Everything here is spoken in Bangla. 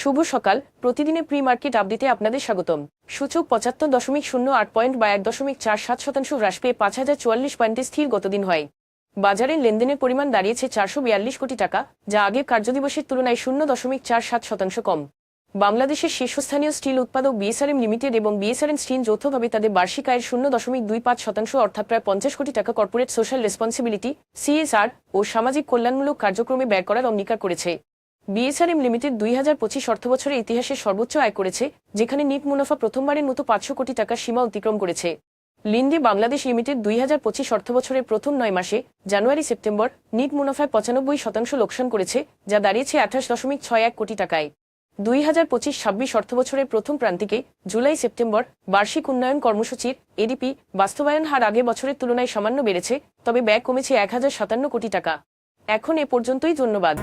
শুভ সকাল। প্রতিদিনে প্রি মার্কেট আপডেটে আপনাদের স্বাগতম। সূচক পঁচাত্তর দশমিক শূন্য আট পয়েন্ট বা এক দশমিক চার সাত শতাংশ হ্রাস পেয়ে পাঁচ হাজার চুয়াল্লিশ পয়েন্টে স্থির গতদিন হয়। বাজারের লেনদেনের পরিমাণ দাঁড়িয়েছে চারশো বিয়াল্লিশ কোটি টাকা, যা আগের কার্যদিবসের তুলনায় শূন্য দশমিক চার সাত শতাংশ কম। বাংলাদেশের শীর্ষস্থানীয় স্টিল উৎপাদক বিএসআরএম লিমিটেড এবং বিএসআরএম স্টিল যৌথভাবে তাদের বার্ষিক আয়ের শূন্য দশমিক দুই পাঁচ শতাংশ, অর্থাৎ প্রায় পঞ্চাশ কোটি টাকা কর্পোরেট সোশ্যাল রেসপন্সিবিলিটি সিএসআর ও সামাজিক কল্যাণমূলক কার্যক্রমে ব্যয় করার অঙ্গীকার করেছে। বিএসআরএম লিমিটেড দুই হাজার পঁচিশ অর্থবছরের ইতিহাসে সর্বোচ্চ আয় করেছে, যেখানে নিট মুনাফা প্রথমবারের মতো পাঁচশো কোটি টাকার সীমা অতিক্রম করেছে। লিন্ডে বাংলাদেশ লিমিটেড দুই হাজার পঁচিশ অর্থবছরের প্রথম নয় মাসে, জানুয়ারি সেপ্টেম্বর, নিট মুনাফায় পঁচানব্বই শতাংশ লোকসান করেছে, যা দাঁড়িয়েছে আঠাশ দশমিক ছয় এক কোটি টাকায়। দুই হাজার পঁচিশ ছাব্বিশ অর্থবছরের প্রথম প্রান্তিকে, জুলাই সেপ্টেম্বর, বার্ষিক উন্নয়ন কর্মসূচির এডিপি বাস্তবায়ন হার আগের বছরের তুলনায় সামান্য বেড়েছে, তবে ব্যয় কমেছে এক হাজার সাতান্ন কোটি টাকা। এখন এ পর্যন্তই, ধন্যবাদ।